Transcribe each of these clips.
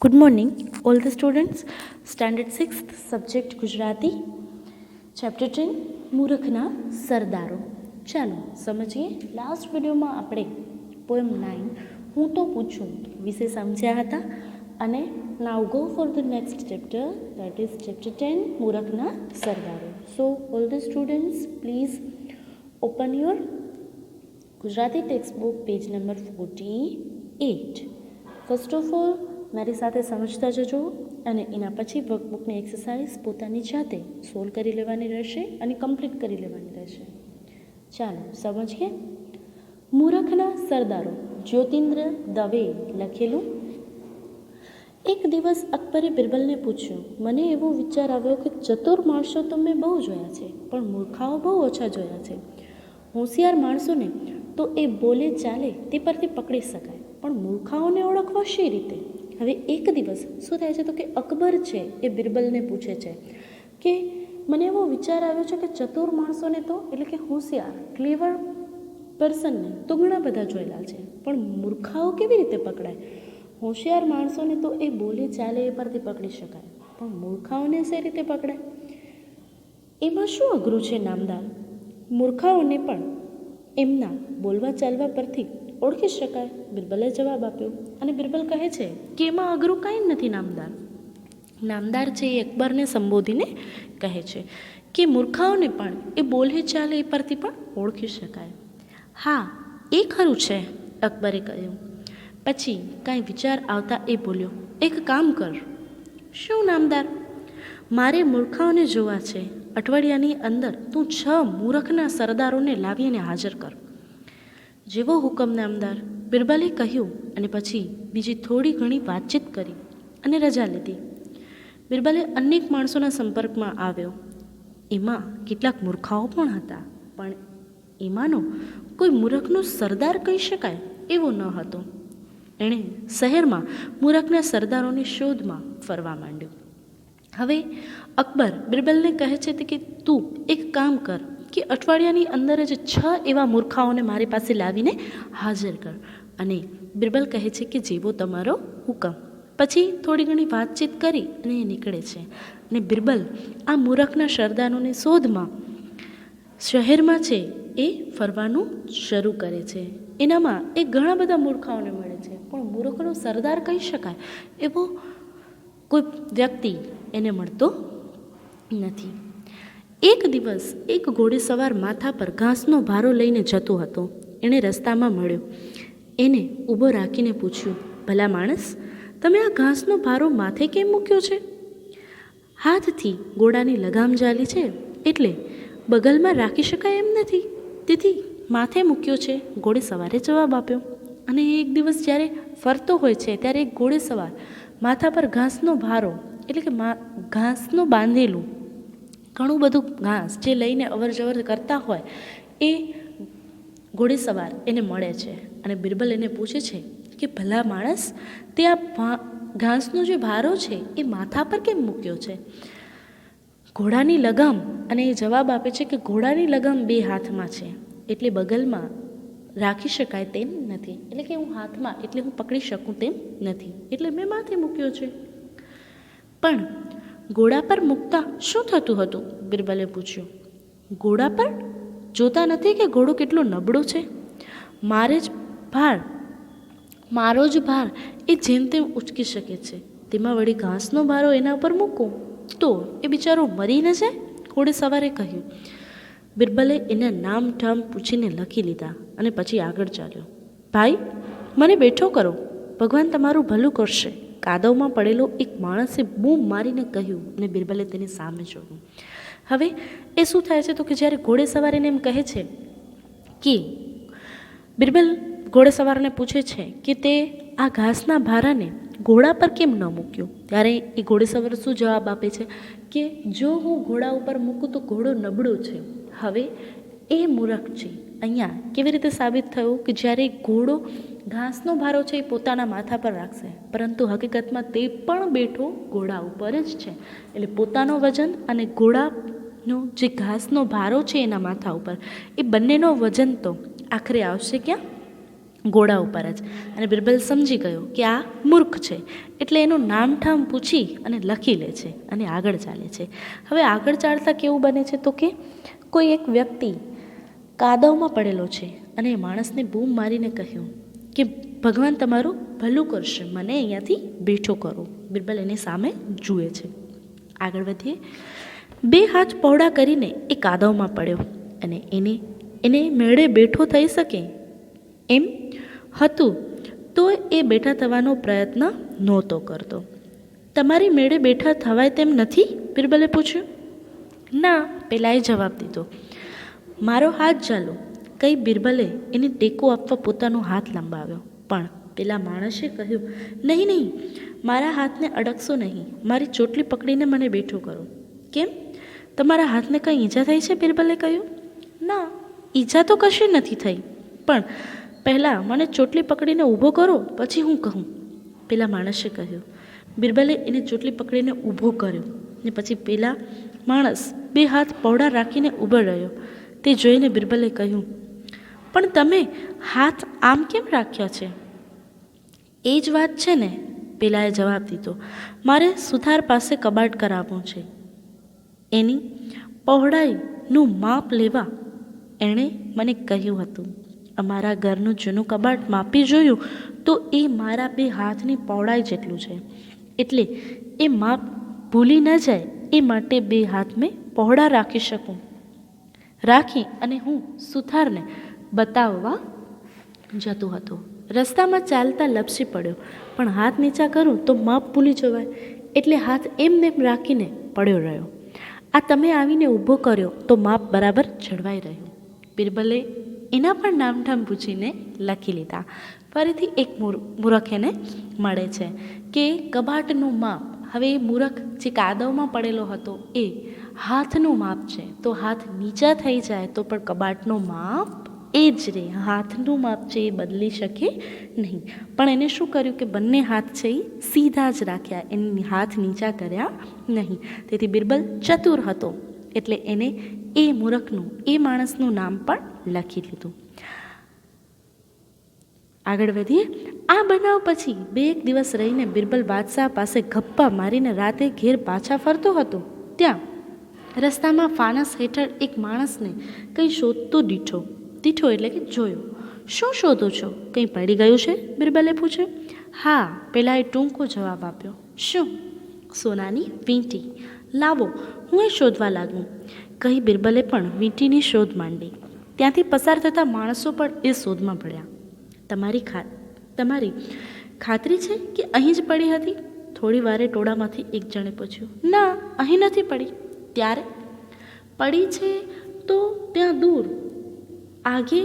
Good morning, all the students. Standard 6th, subject Gujarati chapter ten મૂર્ખના સરદારો ચાલો સમજીએ. Last વિડીયોમાં આપણે પોએમ નાઇન હું તો પૂછું વિશે સમજ્યા હતા. અને now go for the next chapter that is chapter ten મૂર્ખના સરદારો so all the students please open your Gujarati textbook page number forty eight first of all મારી સાથે સમજતા જજો અને એના પછી વર્કબુકની એક્સરસાઇઝ પોતાની જાતે સોલ્વ કરી લેવાની રહેશે અને કમ્પ્લીટ કરી લેવાની રહેશે. ચાલો, સમજીએ? મૂરખના સરદારો, જ્યોતિન્દ્ર દવે લખેલું, એક દિવસ અકબરે બિરબલને પૂછ્યું, મને એવો વિચાર આવ્યો કે ચતુર માણસો તો મેં બહુ જોયા છે, પણ મૂર્ખાઓ બહુ ઓછા જોયા છે. હોશિયાર માણસોને તો એ બોલે ચાલે તે પરથી પકડી શકાય, પણ મૂર્ખાઓને ઓળખવા શી રીતે? હવે એક દિવસ શું થાય છે તો કે અકબર છે એ બિરબલને પૂછે છે કે મને એવો વિચાર આવ્યો છે કે ચતુર માણસોને તો એટલે કે હોશિયાર ક્લેવર પર્સનને તો ઘણા બધા જોયેલા છે. પણ મૂર્ખાઓ કેવી રીતે પકડાય? હોશિયાર માણસોને તો એ બોલે ચાલે એ પરથી પકડી શકાય. પણ મૂર્ખાઓને સે રીતે પકડાય? એમાં શું અઘરું છે નામદાર? મૂર્ખાઓને પણ એમના બોલવા ચાલવા પરથી ઓળખી શકાય? બિરબલે જવાબ આપ્યો. અને બિરબલ કહે છે કે એમાં અઘરું કાંઈ નથી, નામદાર. નામદાર છે એ અકબરને સંબોધીને કહે છે કે મૂર્ખાઓને પણ એ બોલે ચાલે એ પરથી પણ ઓળખી શકાય. હા, એ ખરું છે, અકબરે કહ્યું. પછી કાંઈ વિચાર આવતા એ બોલ્યો, એક કામ કર. શું, નામદાર? મારે મૂર્ખાઓને જોવા છે. અઠવાડિયાની અંદર તું છ મૂર્ખના સરદારોને લાવીને હાજર કર. જેવો હુકમ નામદાર બિરબલે કહ્યું અને પછી બીજી થોડી ઘણી વાતચીત કરી અને રજા લીધી. બિરબલે અનેક માણસોના સંપર્કમાં આવ્યો. એમાં કેટલાક મૂર્ખાઓ પણ હતા, પણ એમાંનો કોઈ મૂરખનો સરદાર કહી શકાય એવો ન હતો. એણે શહેરમાં મૂરખના સરદારોની શોધમાં ફરવા માંડ્યું. હવે અકબર બિરબલને કહે છે કે તું એક કામ કર કે અઠવાડિયાની અંદર જ છ એવા મૂર્ખાઓને મારી પાસે લાવીને હાજર કર. અને બિરબલ કહે છે કે જેવો તમારો હુકમ. પછી થોડી ઘણી વાતચીત કરી અને એ નીકળે છે. અને બિરબલ આ મૂરખના સરદારોની શોધમાં શહેરમાં છે એ ફરવાનું શરૂ કરે છે. એનામાં એ ઘણા બધા મૂર્ખાઓને મળે છે. પણ મૂર્ખનો સરદાર કહી શકાય એવો કોઈ વ્યક્તિ એને મળતો નથી. એક દિવસ એક ઘોડેસવાર માથા પર ઘાસનો ભારો લઈને જતો હતો. એણે રસ્તામાં મળ્યો. એને ઊભો રાખીને પૂછ્યું, ભલા માણસ, તમે આ ઘાસનો ભારો માથે કેમ મૂક્યો છે? હાથથી ઘોડાની લગામ જાલી છે, એટલે બગલમાં રાખી શકાય એમ નથી. તેથી માથે મૂક્યો છે. ઘોડે સવારે જવાબ આપ્યો. અને એક દિવસ જ્યારે ફરતો હોય છે, ત્યારે એક ઘોડે સવાર માથા પર ઘાસનો ભારો, એટલે કે મા, ઘાસનું બાંધેલું ઘણું બધું ઘાસ જે લઈને અવર જવર કરતા હોય, એ ઘોડેસવાર એને મળે છે. અને બિરબલ એને પૂછે છે કે, ભલા માણસ, તે આ ઘાસનો જે ભારો છે, એ માથા પર કેમ મૂક્યો છે? ઘોડાની લગામ અને એ જવાબ આપે છે કે, ઘોડાની લગામ બે હાથમાં છે. એટલે બગલમાં રાખી શકાય તેમ નથી. એટલે કે હું હાથમાં, એટલે હું પકડી શકું તેમ નથી. એટલે મેં માથે મૂક્યો છે. પણ ઘોડા પર મૂકતા શું થતું હતું? બિરબલે પૂછ્યું. ઘોડા પર? જોતા નથી કે ઘોડો કેટલો નબળો છે? મારે જ ભાર, મારો જ ભાર એ જેમ તેમ ઉચકી શકે છે. તેમાં વળી ઘાસનો ભારો એના ઉપર મૂકો? તો એ બિચારો મરીને જાય? ઘોડે સવારે કહ્યું. બિરબલે એના નામ ઠામ પૂછીને લખી લીધા અને પછી આગળ ચાલ્યો. ભાઈ, મને બેઠો કરો. ભગવાન તમારું ભલું કરશે. કાદવમાં પડેલો એક માણસે બૂમ મારીને કહ્યું અને બિરબલે તેની સામે જોયું. હવે એ શું થાય છે તો કે જ્યારે ઘોડે સવારીને એમ કહે છે કે બિરબલ ઘોડે સવારને પૂછે છે કે તે આ ઘાસના ભારાને ઘોડા પર કેમ ન મૂક્યો? ત્યારે એ ઘોડે સવાર શું જવાબ આપે છે? કે જો હું ઘોડા ઉપર મૂકું તો ઘોડો નબળો છે. હવે એ મૂરખ છે. અહીંયા કેવી રીતે સાબિત થયું કે જ્યારે ઘોડો ઘાસનો ભારો છે એ પોતાના માથા પર રાખશે. પરંતુ હકીકતમાં તે પણ બેઠો ઘોડા ઉપર જ છે. એટલે પોતાનો વજન અને ઘોડાનો જે ઘાસનો ભારો છે એના માથા ઉપર. એ બંનેનો વજન તો આખરે આવશે ક્યાં? ઘોડા ઉપર જ. અને બિરબલ સમજી ગયો કે આ મૂર્ખ છે. એટલે એનું નામઠામ પૂછી અને લખી લે છે અને આગળ ચાલે છે. હવે આગળ ચાલતા કેવું બને છે તો કે કોઈ એક વ્યક્તિ કાદવમાં પડેલો છે અને એ માણસને બૂમ મારીને કહ્યું કે ભગવાન તમારું ભલું કરશે. મને અહીંયાથી બેઠો કરો. બિરબલ એની સામે જુએ છે. આગળ વધીએ. બે હાથ પહોળા કરીને એ કાદવમાં પડ્યો અને એને એને મેળે બેઠો થઈ શકે એમ હતું તો એ બેઠા થવાનો પ્રયત્ન નહોતો કરતો. તમારી મેળે બેઠા થવાય તેમ નથી? બિરબલે પૂછ્યું. ના, પેલાએ જવાબ દીધો. મારો હાથ ચાલો. કઈ બિરબલે એને ટેકો આપવા પોતાનો હાથ લંબાવ્યો. પણ પેલા માણસે કહ્યું, નહીં નહીં, મારા હાથને અડકશો નહીં. મારી ચોટલી પકડીને મને બેઠો કરો. કેમ? તમારા હાથને કંઈ ઈજા થઈ છે? બિરબલે કહ્યું. ના, ઈજા તો કશી નથી થઈ. પણ પહેલાં મને ચોટલી પકડીને ઊભો કરો, પછી હું કહું. પેલા માણસે કહ્યું. બિરબલે એને ચોટલી પકડીને ઊભો કર્યો ને પછી પેલા માણસ બે હાથ પહોળા રાખીને ઊભો રહ્યો. તે જોઈને બિરબલે કહ્યું પણ તમે હાથ આમ કેમ રાખ્યા છે? એ જ વાત છે ને, પેલાએ જવાબ દીધો. મારે સુથાર પાસે કબાટ કરાવવું છે. એની પહોળાઈનું માપ લેવા એણે મને કહ્યું હતું, અમારા ઘરનું જૂનું કબાટ માપી જોયું તો એ મારા બે હાથની પહોળાઈ જેટલું છે. એટલે એ માપ ભૂલી ન જાય, એ માટે બે હાથ મેં પહોળા રાખી શકું. રાખી અને હું સુથારને બતાવવા જતું હતું. રસ્તામાં ચાલતા લપસી પડ્યો. પણ હાથ નીચા કરું તો માપ ભૂલી જવાય. એટલે હાથ એમને રાખીને પડ્યો રહ્યો. આ તમે આવીને ઊભો કર્યો તો માપ બરાબર જળવાઈ રહ્યું. બિરબલે એના પણ નામઠામ પૂછીને લખી લીધા. ફરીથી એક મૂરખ એને મળે છે કે કબાટનું માપ હવે એ મૂરખ જે કાદવમાં પડેલો હતો એ હાથનું માપ છે. તો હાથ નીચા થઈ જાય તો પણ કબાટનું માપ એ જ રહે હાથનું માપ છે એ બદલી શકે નહીં. પણ એને શું કર્યું કે બંને હાથ છે એ સીધા જ રાખ્યા, એને હાથ નીચા કર્યા નહીં. તેથી બિરબલ ચતુર હતો, એટલે એને એ મૂરખનું, એ માણસનું નામ પણ લખી લીધું આગળ વધીએ. આ બનાવ પછી બે એક દિવસ રહીને બિરબલ બાદશાહ પાસે ગપ્પા મારીને રાતે ઘેર પાછા ફરતો હતો. ત્યાં રસ્તામાં ફાનસ હેઠળ એક માણસને કંઈ શોધતો દીઠો દીઠો એટલે કે જોયો. શું શોધો છો? કંઈ પડી ગયું છે? બિરબલે પૂછ્યું. હા પહેલાં એ ટૂંકો જવાબ આપ્યો. શું? સોનાની વીંટી. લાવો, હું એ શોધવા લાગું. કહી બિરબલે પણ વીંટીની શોધ માંડી. ત્યાંથી પસાર થતા માણસો પણ એ શોધમાં પડ્યા. તમારી ખા, તમારી ખાતરી છે કે અહીં જ પડી હતી? થોડી વારે ટોળામાંથી એક જણે પૂછ્યું. ના, અહીં નથી પડી. ત્યારે? પડી છે તો ત્યાં દૂર. આગે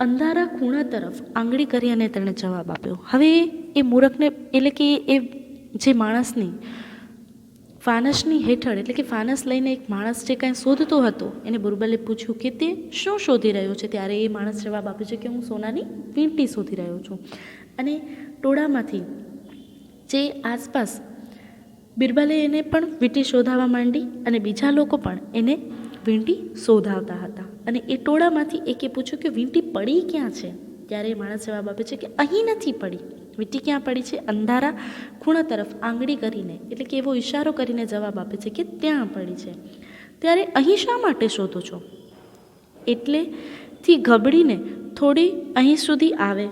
અંધારા ખૂણા તરફ આંગળી કરી અને તેણે જવાબ આપ્યો. હવે એ મૂરખને, એટલે કે એ જે માણસની, ફાનસની હેઠળ, એટલે કે ફાનસ લઈને એક માણસ જે કાંઈ શોધતો હતો, એને બુરબલે પૂછ્યું કે તે શું શોધી રહ્યો છે? ત્યારે એ માણસ જવાબ આપ્યો છે કે હું સોનાની વીંટી શોધી રહ્યો છું. અને ટોળામાંથી જે આસપાસ બિરબલે એને પણ વીંટી શોધાવા માંડી અને બીજા લોકો પણ એને વીંટી શોધાવતા હતા. અને એ ટોળામાંથી એકે પૂછ્યું કે, વીંટી પડી ક્યાં છે? ત્યારે એ માણસ જવાબ આપે છે કે, અહીં નથી પડી. વીંટી ક્યાં પડી છે? અંધારા ખૂણા તરફ આંગળી કરીને, એટલે કે એવો ઇશારો કરીને જવાબ આપે છે કે, ત્યાં પડી છે. ત્યારે, અહીં શા માટે શોધો છો? એટલેથી ગબડીને થોડી અહીં સુધી આવે.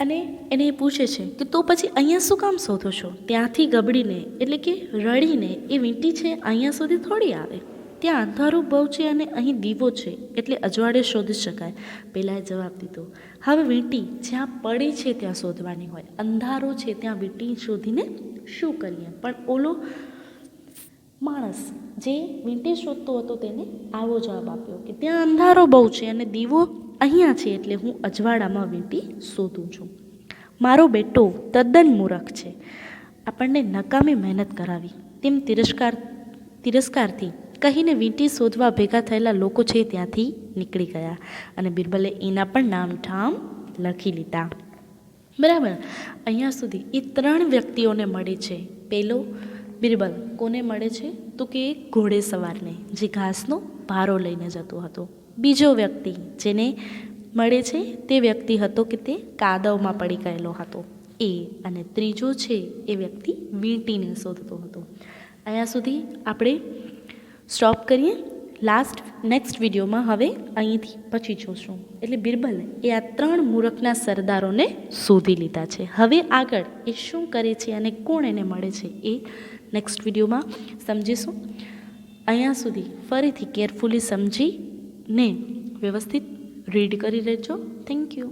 અને એને એ પૂછે છે કે, તો પછી અહીંયા શું કામ શોધો છો? ત્યાંથી ગબડીને, એટલે કે રડીને, એ વીંટી છે, અહીંયા સુધી થોડી આવે. ત્યાં અંધારું બહુ છે અને અહીં દીવો છે, એટલે અજવાળે શોધી શકાય. પહેલાંએ જવાબ દીધો, હવે વીંટી જ્યાં પડી છે ત્યાં શોધવાની હોય. અંધારો છે ત્યાં વીંટી શોધીને શું કરીએ? પણ ઓલો માણસ જે વીંટી શોધતો હતો તેને આવો જવાબ આપ્યો કે, ત્યાં અંધારો બહુ છે અને દીવો અહીંયા છે, એટલે હું અજવાળામાં વીંટી શોધું છું. મારો બેટો તદ્દન મૂરખ છે. આપણને નકામી મહેનત કરાવી. તેમ તિરસ્કાર, તિરસ્કારથી કહીને વીંટી શોધવા ભેગા થયેલા લોકો છે ત્યાંથી નીકળી ગયા અને બિરબલે એના પણ નામ ઠામ લખી લીધા. બરાબર. અહીંયા સુધી એ ત્રણ વ્યક્તિઓને મળે છે. પહેલો બિરબલ, કોને મળે છે? તો કે ઘોડે સવારને, જે ઘાસનો ભારો લઈને જતો હતો. બીજો વ્યક્તિ જેને મળે છે તે વ્યક્તિ હતો કે તે કાદવમાં પડી ગયેલો હતો. એ અને ત્રીજો છે એ વ્યક્તિ વીંટીને શોધતો હતો. અહીંયા સુધી આપણે સ્ટોપ કરીએ. લાસ્ટ નેક્સ્ટ વિડીયોમાં હવે અહીંથી પછી જોશું. એટલે બિરબલ એ આ ત્રણ મૂરખના સરદારોને શોધી લીધા છે. હવે આગળ એ શું કરે છે અને કોણ એને મળે છે એ નેક્સ્ટ વિડીયોમાં સમજીશું. અહીંયા સુધી ફરીથી કેરફુલી સમજીને વ્યવસ્થિત રીડ કરી લેજો. Thank you